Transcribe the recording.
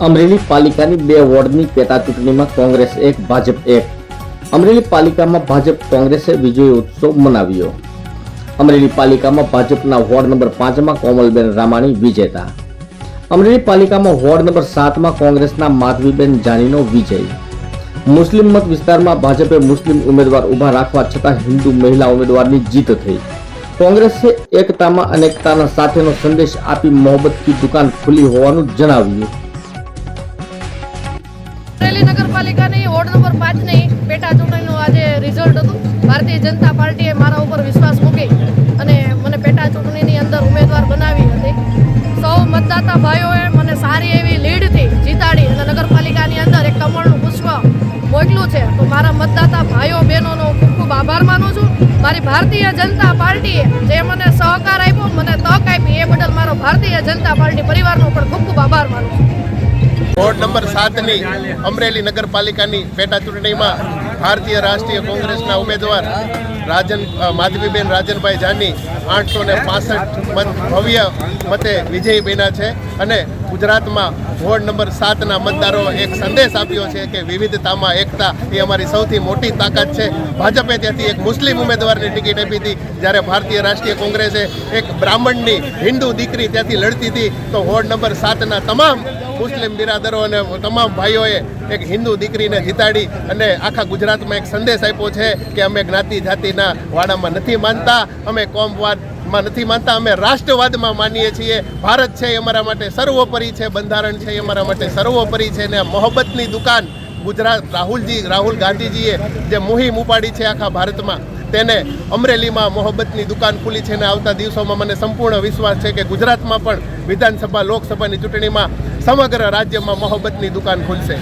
અમરેલી પાલિકાની બે વોર્ડની પેટા ચૂંટણીમાં કોંગ્રેસ એક, ભાજપ એક. અમરેલી પાલિકામાં ભાજપ કોંગ્રેસે વિજય ઉત્સવ મનાવ્યો. અમરેલી પાલિકામાં ભાજપના વોર્ડ નંબર પાંચમાં કોમલબેન રામાણી વિજેતા. અમરેલી પાલિકામાં વોર્ડ નંબર સાતમાં કોંગ્રેસના માધવીબેન જાનીનો વિજય. મુસ્લિમ મત વિસ્તારમાં ભાજપે મુસ્લિમ ઉમેદવાર ઊભા રાખવા છતાં હિન્દુ મહિલા ઉમેદવારની જીત થઈ. કોંગ્રેસે એકતામાં અનેકતાના સાથેનો સંદેશ આપી મોહબ્બતની દુકાન ખુલી હોવાનું જણાવ્યું. નગરપાલિકાની વોર્ડ નંબર પાંચની પેટા ચૂંટણીનું આજે રિઝલ્ટ હતું. ભારતીય જનતા પાર્ટીએ મારા ઉપર વિશ્વાસ મૂકી અને મને પેટા ચૂંટણીની અંદર ઉમેદવાર બનાવી હતી. સૌ મતદાતા ભાઈઓએ મને સારી એવી લીડથી જીતાડી અને નગરપાલિકાની અંદર એક કમળનું પુષ્પ મોકલ્યું છે. તો મારા મતદાતા ભાઈઓ બહેનોનો ખૂબ ખૂબ આભાર માનું છું. મારી ભારતીય જનતા પાર્ટીએ જે મને સહકાર આપ્યો, મને તક આપી, એ બદલ મારો ભારતીય જનતા પાર્ટી પરિવારનો પણ ખૂબ ખૂબ આભાર માનું છું. વોર્ડ નંબર સાતની અમરેલી નગરપાલિકાની પેટા ચૂંટણીમાં ભારતીય રાષ્ટ્રીય કોંગ્રેસના ઉમેદવાર રાજન માધવીબેન રાજનભાઈ જાની આઠસો ને પાસઠ મત ભવ્ય મતે વિજયી બન્યા છે. અને ગુજરાતમાં વોર્ડ નંબર સાતના મતદારો એક સંદેશ આપ્યો છે કે વિવિધતામાં એકતા એ અમારી સૌથી મોટી તાકાત છે. ભાજપે ત્યાંથી એક મુસ્લિમ ઉમેદવારની ટિકિટ આપી હતી. જ્યારે ભારતીય રાષ્ટ્રીય કોંગ્રેસે એક બ્રાહ્મણની હિન્દુ દીકરી ત્યાંથી લડતી હતી, તો વોર્ડ નંબર સાતના તમામ મુસ્લિમ બિરાદરો અને તમામ ભાઈઓએ એક હિન્દુ દીકરીને જીતાડી અને આખા ગુજરાતમાં એક સંદેશ આપ્યો છે કે અમે જ્ઞાતિ જાતિના વાડામાં નથી માનતા. અમે કોમવાદમાં નથી માનતા. અમે રાષ્ટ્રવાદમાં માનીએ છીએ. ભારત છે એ અમારા માટે સર્વોપરી છે, બંધારણ છે એ અમારા માટે સર્વોપરી છે. ને મોહબ્બતની દુકાન ગુજરાત રાહુલજી, રાહુલ ગાંધીજીએ જે મુહિમ ઉપાડી છે આખા ભારતમાં, તેને અમરેલીમાં મોહબ્બતની દુકાન ખુલી છે. ને આવતા દિવસોમાં મને સંપૂર્ણ વિશ્વાસ છે કે ગુજરાતમાં પણ વિધાનસભા, લોકસભાની ચૂંટણીમાં સમગ્ર રાજ્યમાં મોહબ્બતની દુકાન ખુલશે.